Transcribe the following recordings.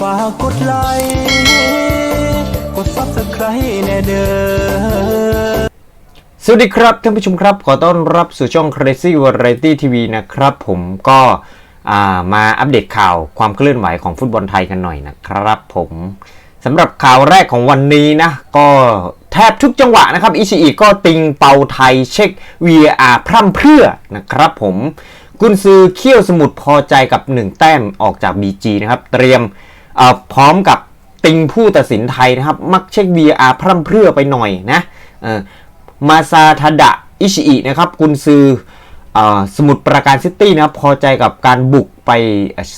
ฝากกดไลค์กด Subscribe แน่เด้อสวัสดีครับท่านผู้ชมครับ ขอต้อนรับสู่ช่อง Crazy Variety TV นะครับ ผมก็ามาอัปเดตข่าวความเคลื่อนไหวของฟุตบอลไทยกันหน่อยนะครับผมสำหรับข่าวแรกของวันนี้นะ ก็แทบทุกจังหวะนะครับอิชิอิก็ติงเปาไทยเช็ค VAR พร่ำเพรื่อนะครับผมกุนซือเขี้ยวสมุทรพอใจกับ 1 แต้มออกจาก BG นะครับ เตรียม พร้อมกับติงผู้ตัดสินไทยนะครับ มักเช็ค VR พร่ำเพรื่อไปหน่อยนะมาซาทาดะอิชิอินะครับกุนซืออสมุทรปราการซิตี้นะครับพอใจกับการบุกไป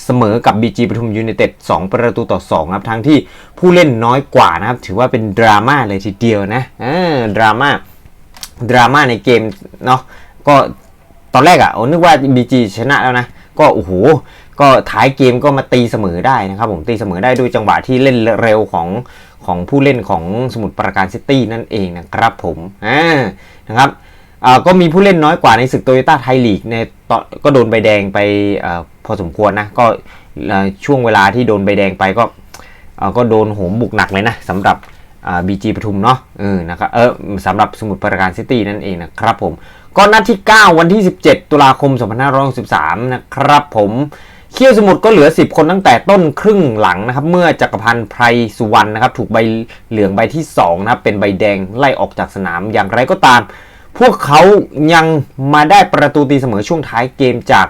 เสมอกับ BG ปทุมยูไนเต็ด2ประตูต่อ2ครับทั้งที่ผู้เล่นน้อยกว่านะครับ ถือว่าเป็นดราม่าเลยทีเดียวนะดราม่าดราม่าในเกมเนาะก็ตอนแรกอะ่ะนึกว่า BG ชนะแล้วนะ ก็โอ้โห ก็ท้ายเกมก็มาตีเสมอได้นะครับผมตีเสมอได้ด้วยจังหวะที่เล่นเร็วของของผู้เล่นของสมุทรปราการซิตี้นั่นเองนะครับผมอ่านะครับก็มีผู้เล่นน้อยกว่าในศึกโตโยต้าไทยลีกในตอนก็โดนใบแดงไปอพอสมควรนะก็ช่วงเวลาที่โดนใบแดงไปก็ก็โดนโหมบุกหนักเลยนะสำหรับบีจีปทุมเนาะเออนะครับเออสำหรับสมุทรปราการซิตี้นั่นเองนะครับผม ก็นัดที่ 9 วันที่ 17 ตุลาคม 2563 นะครับผม เขี้ยวสมุทรก็เหลือ 10 คนตั้งแต่ต้นครึ่งหลังนะครับ เมื่อจักรพันธ์ไพรสุวรรณนะครับ ถูกใบเหลืองใบที่2นะครับ เป็นใบแดงไล่ออกจากสนามอย่างไรก็ตาม พวกเขายังมาได้ประตูตีเสมอช่วงท้ายเกมจาก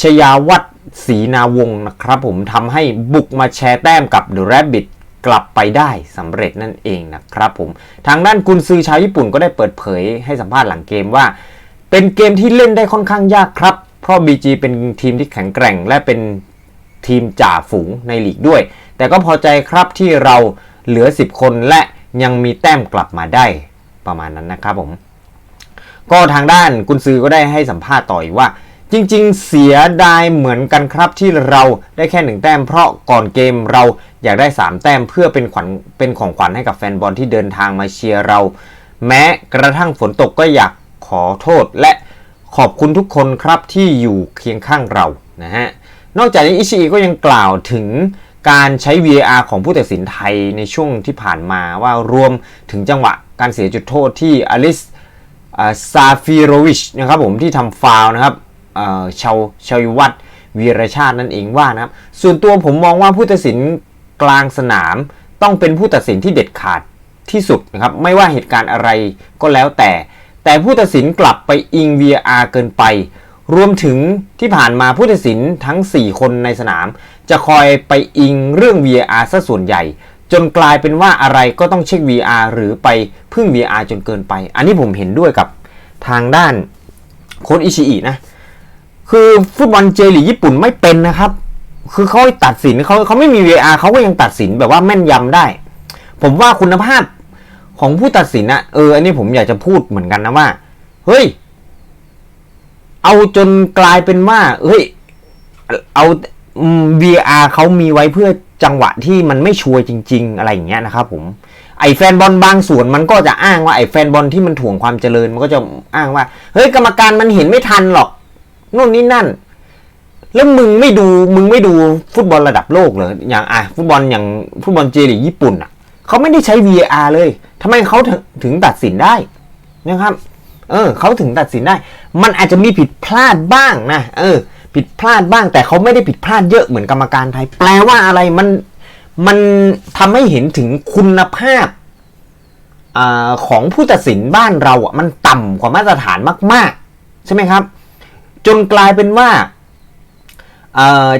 ชยาวัฒศรีนาวงศ์นะครับ ผมทำให้บุกมาแชร์แต้มกับ The Rabbit กลับไปได้สำเร็จนั่นเองนะครับผมทางด้านกุนซือชาวญี่ปุ่นก็ได้เปิดเผยให้สัมภาษณ์หลังเกมว่า เป็นเกมที่เล่นได้ค่อนข้างยากครับ เพราะ BG เป็นทีมที่แข็งแกร่งและเป็นทีมจ่าฝูงในลีกด้วย แต่ก็พอใจครับที่เราเหลือ 10 คนและยังมีแต้มกลับมาได้ประมาณนั้นนะครับผม ก็ทางด้านกุนซือก็ได้ให้สัมภาษณ์ต่ออีกว่า จริงๆ เสียดายเหมือนกันครับที่เราได้แค่หนึ่งแต้มเพราะก่อนเกมเราอยากได้ 3 แต้มเพื่อเป็นขวัญเป็นของขวัญให้กับแฟนบอลที่เดินทางมาเชียร์เรา แม้กระทั่งฝนตกก็อยากขอโทษและ ขอบคุณทุกคนครับที่อยู่เคียงข้างเรานะฮะนอกจากนี้อิชิอิก็ยังกล่าวถึงการใช้ VAR ของผู้ตัดสินไทยในช่วงที่ผ่านมาว่ารวมถึงจังหวะการเสียจุดโทษที่อลิสซาฟิโรวิชนะครับผมที่ทำฟาวนะครับชาวชาวยวัฒน์วีรชาตินั่นเองว่านะครับ ส่วนตัวผมมองว่าผู้ตัดสินกลางสนามต้องเป็นผู้ตัดสินที่เด็ดขาดที่สุดนะครับ ไม่ว่าเหตุการณ์อะไรก็แล้วแต่ แต่ผู้ตัดสินกลับไปอิง VAR เกินไป รวมถึงที่ผ่านมาผู้ตัดสินทั้ง 4 คนในสนาม จะคอยไปอิงเรื่อง VAR ซะส่วนใหญ่ จนกลายเป็นว่าอะไรก็ต้องเช็ค VR หรือไปพึ่ง VR จนเกินไป อันนี้ผมเห็นด้วยกับทางด้านโค้ชอิชิอินะ คือฟุตบอลเจลีญี่ปุ่นไม่เป็นนะครับ คือเขาตัดสินเขาเขาไม่มี VR เขาก็ยังตัดสินแบบว่าแม่นยำได้ ผมว่าคุณภาพ ของผู้ตัดสินอะเอออันนี้ผมอยากจะพูดเหมือนกันนะว่า เฮ้ย เอาจนกลายเป็นว่า เฮ้ย เอา VR เขามีไว้เพื่อจังหวะที่มันไม่ชัวร์จริง ๆ อะไรอย่างเงี้ยนะครับผมไอแฟนบอลบางส่วนมันก็จะอ้างว่าไอแฟนบอลที่มันถ่วงความเจริญมันก็จะอ้างว่าเฮ้ยกรรมการมันเห็นไม่ทันหรอกนู่นนี่นั่น แล้วมึงไม่ดูมึงไม่ดูฟุตบอลระดับโลกเหรอย่างอะฟุตบอลอย่างฟุตบอลเจลีญี่ปุ่นอะ เขาไม่ได้ใช้ VAR เลยทำไมเขาถึงถึงตัดสินได้นะครับ เออเขาถึงตัดสินได้ มันอาจจะมีผิดพลาดบ้างนะ เออ ผิดพลาดบ้าง แต่เขาไม่ได้ผิดพลาดเยอะเหมือนกรรมการไทย แปลว่าอะไรมันมันทำให้เห็นถึงคุณภาพอาของผู้ตัดสินบ้านเราอะมันต่ำกว่ามาตรฐานมาก ๆ ใช่ไหมครับ จนกลายเป็นว่า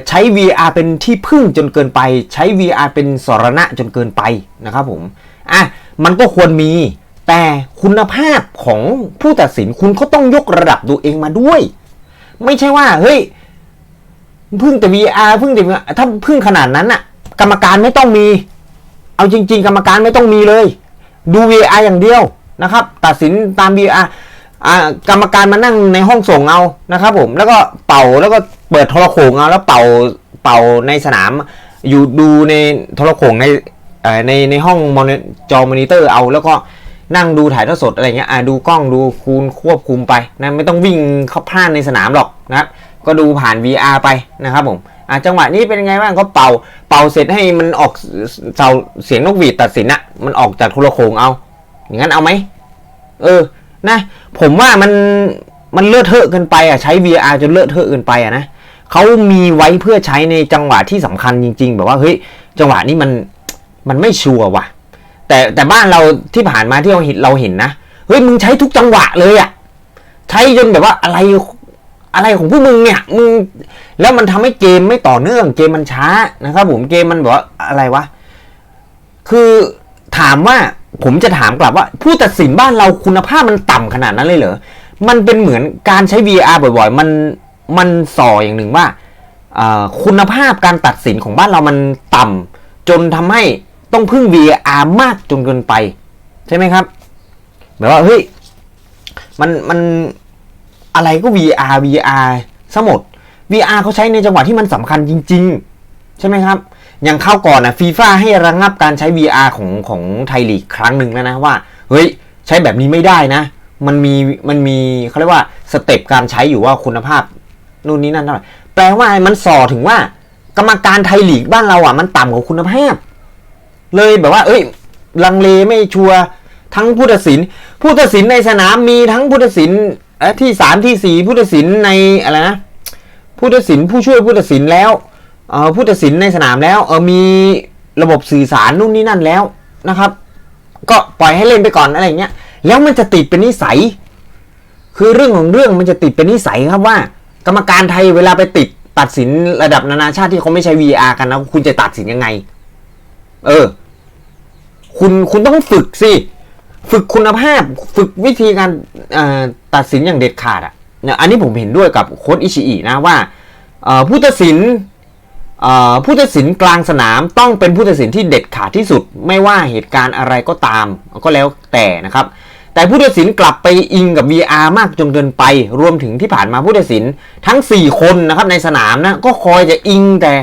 ใช้ VR เป็นที่พึ่งจนเกินไป ใช้ VR เป็นสรณะจนเกินไปนะครับผมอะมันก็ควรมี แต่คุณภาพของผู้ตัดสินคุณก็ต้องยกระดับตัวเองมาด้วย ไม่ใช่ว่าเฮ้ยพึ่งแต่ VR พึ่งแต่ถ้าพึ่งขนาดนั้นน่ะกรรมการไม่ต้องมี เอาจริง ๆ กรรมการไม่ต้องมีเลย ดู VR อย่างเดียวนะครับ ตัดสินตาม VR อ่ากรรมการมานั่งในห้องส่งเอานะครับผมแล้วก็เป่าแล้วก็เปิดโทรโขงเอาแล้วเป่าเป่าในสนาม อยู่ดูในโทรโขงในในในห้องมอนิจอมอนิเตอร์เอาแล้วก็นั่งดูถ่ายทอดสดอะไรเงี้ยอ่าดูกล้องดูคูณควบคุมไปนะไม่ต้องวิ่งเข้าพลาดในสนามหรอกนะครับก็ดูผ่าน VR ไปนะครับผมอะจังหวะนี้เป็นไงบ้างก็เป่าเป่าเสร็จให้มันออกเสาเสียงนกหวีดตัดสินอะมันออกจากโทรโขงเอา อย่างนั้นเอาไหมเออนะผมว่ามันมันเลอะเทอะเกินไปอะใช้ VR จนเลอะเทอะเกินไปอะนะ เขามีไว้เพื่อใช้ในจังหวะที่สำคัญจริง ๆ แบบว่าเฮ้ยจังหวะนี้มันมันไม่ชัวร์ว่ะ แต่แต่บ้านเราที่ผ่านมาที่เราเห็นเราเห็นนะเฮ้ยมึงใช้ทุกจังหวะเลยอะใช้จนแบบว่าอะไรอะไรของพวกมึงเนี่ยมึงแล้วมันทำให้เกมไม่ต่อเนื่องเกมมันช้านะครับผมเกมมันแบบว่าอะไรวะคือถามว่าผมจะถามกลับว่า ผู้ตัดสินบ้านเราคุณภาพมันต่ำขนาดนั้นเลยเหรอมันเป็นเหมือนการใช้ VR บ่อย ๆ มัน มันส่ออย่างหนึ่งว่าคุณภาพการตัดสินของบ้านเรามันต่ำจนทำให้ต้องพึ่ง VR มากจนเกินไป ใช่ไหมครับแบบว่าเฮ้ยมันมันอะไรก็ VR VR ซะหมด VR เขาใช้ในจังหวะที่มันสำคัญจริง ๆ ใช่ไหมครับ อย่างเข้าก่อนนะฟีฟ่าให้ระงับการใช้ VR ของของไทยลีกครั้งหนึ่งแล้วนะว่า เฮ้ย ใช้แบบนี้ไม่ได้นะ มันมีมันมีเขาเรียกว่าสเต็ปการใช้อยู่ว่าคุณภาพ นู่นนี่นั่นเท่าไหร่แปลว่ามันส่อถึงว่า กรรมการไทยลีกบ้านเราอะมันต่ำกว่าคุณภาพ เลยแบบว่า เอ้ย ลังเลไม่ชัวร์ทั้งผู้ตัดสิน ผู้ตัดสินในสนามมีทั้งผู้ตัดสินเอ่อที่สามที่สี่ผู้ตัดสินในอะไรนะผู้ตัดสินผู้ช่วยผู้ตัดสินแล้วเอ่อผู้ตัดสินในสนามแล้วเออมีระบบสื่อสารนู่นนี่นั่นแล้วนะครับ ก็ปล่อยให้เล่นไปก่อนอะไรเงี้ยแล้วมันจะติดเป็นนิสัย คือเรื่องของเรื่องมันจะติดเป็นนิสัยครับว่า กรรมการไทยเวลาไปติดตัดสินระดับนานาชาติที่เขาไม่ใช้ VR กันนะคุณจะตัดสินยังไง เออ คุณคุณต้องฝึกสิ ฝึกคุณภาพ ฝึกวิธีการตัดสินอย่างเด็ดขาดอะเนี่ยอันนี้ผมเห็นด้วยกับโค้ชอิชิอินะว่าผู้ตัดสินผู้ตัดสินกลางสนามต้องเป็นผู้ตัดสินที่เด็ดขาดที่สุด ไม่ว่าเหตุการณ์อะไรก็ตาม ก็แล้วแต่นะครับ แต่ผู้ตัดสินกลับไปอิงกับ VR มากจนเกินไป รวมถึงที่ผ่านมาผู้ตัดสินทั้ง 4 คนนะครับในสนามนะก็คอยจะอิงแต่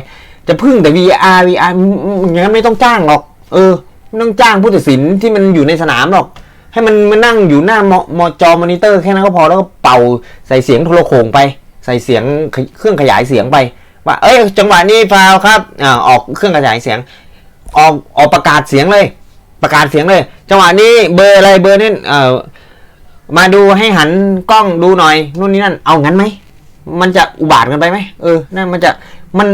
จะพึ่งแต่ VR VR อืมอืมอย่างนั้นไม่ต้องจ้างหรอก เออไม่ต้องจ้างผู้ตัดสินที่มันอยู่ในสนามหรอก ให้มันมานั่งอยู่หน้ามอมอจอมอนิเตอร์แค่นั้นก็พอแล้วก็เป่าใส่เสียงโทรโขงไป ใส่เสียงเครื่องขยายเสียงไป ว่าเอ้ยจังหวะนี้ฟาวครับอ่าออกเครื่องขยายเสียง ออกออกประกาศเสียงเลย ประกาศเสียงเลย จังหวะนี้เบอร์อะไรเบอร์นี่เออมาดูให้หันกล้องดูหน่อยนู่นนี่นั่น เอางั้นไหมมันจะอุบาทกันไปไหมเออนั่นมันจะมัน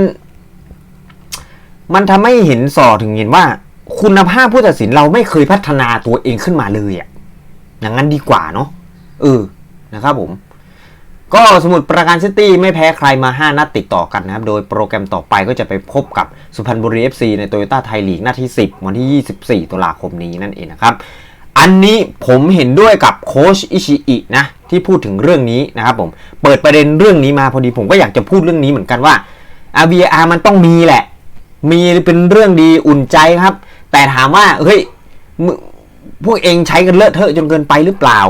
มันทำให้เห็นสอถึงเห็นว่า คุณภาพผู้ตัดสินเราไม่เคยพัฒนาตัวเองขึ้นมาเลยอะอย่างนั้นดีกว่าเนาะเออนะครับผม ก็สมุดประการซิตี้ไม่แพ้ใครมา 5 นัดติดต่อกันนะครับ โดยโปรแกรมต่อไปก็จะไปพบกับสุพรรณบุรี FC ในโตโยต้าไทยลีกนัดที่ 10 วันที่ 24 ตุลาคมนี้นั่นเองนะครับ อันนี้ผมเห็นด้วยกับโค้ชอิชิอินะ ที่พูดถึงเรื่องนี้นะครับผม เปิดประเด็นเรื่องนี้มาพอดีผมก็อยากจะพูดเรื่องนี้เหมือนกันว่า VR มันต้องมีแหละ มีเป็นเรื่องดีอุ่นใจครับ แต่ถามว่าเฮ้ยพวกเองใช้กันเลอะเทอะจนเกินไปหรือเปล่า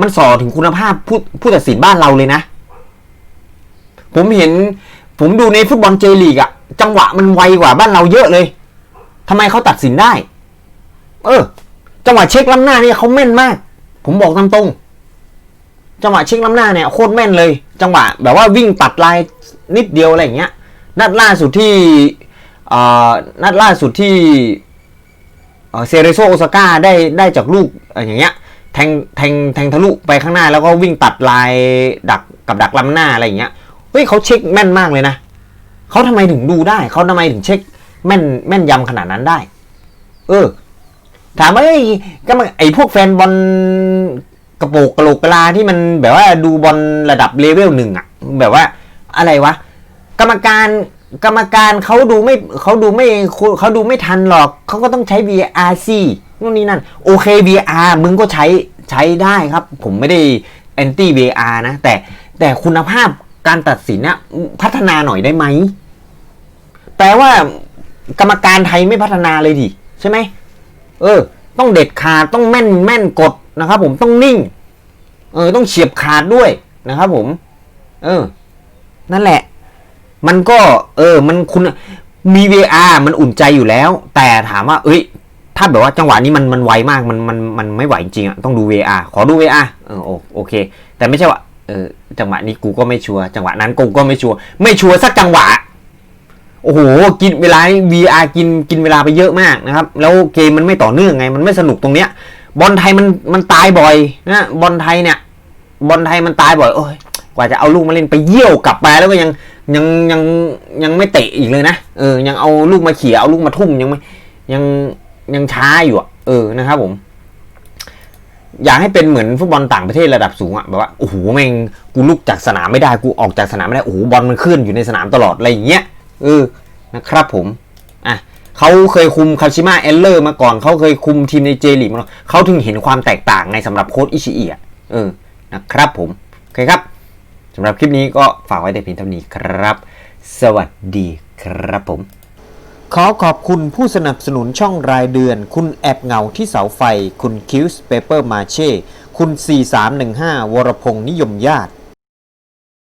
มันส่อถึงคุณภาพผู้ผู้ตัดสินบ้านเราเลยนะ ผมเห็น ผมดูในฟุตบอลเจลีกอะจังหวะมันไวกว่าบ้านเราเยอะเลยทำไมเขาตัดสินได้ เออ จังหวะเช็คล้ำหน้าเนี่ยเขาแม่นมาก ผมบอกตามตรง จังหวะเช็คล้ำหน้าเนี่ยโคตรแม่นเลย จังหวะ แบบว่าวิ่งตัดลายนิดเดียวอะไรอย่างเงี้ย นัดล่าสุดที่เออนัดล่าสุดที่เซเรโซโอซาก้าได้ได้จากลูกอย่างเงี้ย แทงแทงแทงทะลุไปข้างหน้าแล้วก็วิ่งตัดลายดักกับดักล้ำหน้าอะไรอย่างเงี้ยเฮ้ยเขาเช็คแม่นมากเลยนะเขาทำไมถึงดูได้เขาทำไมถึงเช็คแม่นแม่นยำขนาดนั้นได้ เออ ถามว่าไอ้ก็มันไอ้พวกแฟนบอลกระโปกกระโหลกกลาที่มันแบบว่าดูบอลระดับเลเวลหนึ่งอะแบบว่าอะไรวะ กรรมการกรรมการเขาดูไม่เขาดูไม่เขาดูไม่ทันหรอกเขาก็ต้องใช้ VR สิ นู่นนี่นั่นโอเค VR มึงก็ใช้ใช้ได้ครับ ผมไม่ได้แอนตี้ VR นะ แต่แต่คุณภาพการตัดสินนะพัฒนาหน่อยได้ไหม แปลว่ากรรมการไทยไม่พัฒนาเลยดิใช่ไหมเออ ต้องเด็ดขาดต้องแม่นแม่นกดนะครับผมต้องนิ่ง เออ ต้องเฉียบขาดด้วยนะครับผม เออ นั่นแหละ มันก็ เออ มันคุณมี VR มันอุ่นใจอยู่แล้ว แต่ถามว่า เอ้ย ถ้าแบบว่าจังหวะนี้มันมันไวมากมันมันมันไม่ไหวจริงอะต้องดู VR ขอดู VR เออโอโอเค แต่ไม่ใช่ว่าเออจังหวะนี้กูก็ไม่ชัวร์จังหวะนั้นกูก็ไม่ชัวร์ไม่ชัวร์สักจังหวะโอ้โหกินเวลา VR กินกินเวลาไปเยอะมากนะครับ แล้วเกมมันไม่ต่อเนื่องไง มันไม่สนุกตรงเนี้ย บอลไทยมันมันตายบ่อยนะบอลไทยเนี่ย บอลไทยมันตายบ่อยโอ้ยกว่าจะเอาลูกมาเล่นไปเยี่ยวกลับไปแล้วก็ยังยังยังยังไม่เตะอีกเลยนะเออยังเอาลูกมาเขี่ยเอาลูกมาทุ่มยังไม่ยัง ยังช้าอยู่อะเออนะครับผม อยากให้เป็นเหมือนฟุตบอลต่างประเทศระดับสูงอะแบบว่าโอ้โหแม่งกูลุกจากสนามไม่ได้กูออกจากสนามไม่ได้โอ้โหบอลมันเคลื่อนอยู่ในสนามตลอดอะไรอย่างเงี้ยเออนะครับผมอะเขาเคยคุมคาชิมะเอลเลอร์มาก่อนเขาเคยคุมทีมในเจลีกมาก่อนเขาถึงเห็นความแตกต่างไงสำหรับโค้ชอิชิอิอะเออนะครับผมโอเคครับสำหรับคลิปนี้ก็ฝากไว้แต่เพียงเท่านี้ครับ สวัสดีครับผม ขอขอบคุณผู้สนับสนุนช่องรายเดือน คุณแอบเงาที่เสาไฟ คุณคิวส์เปเปอร์มาเช่ คุณ 4315 วรพงษ์นิยมญาติ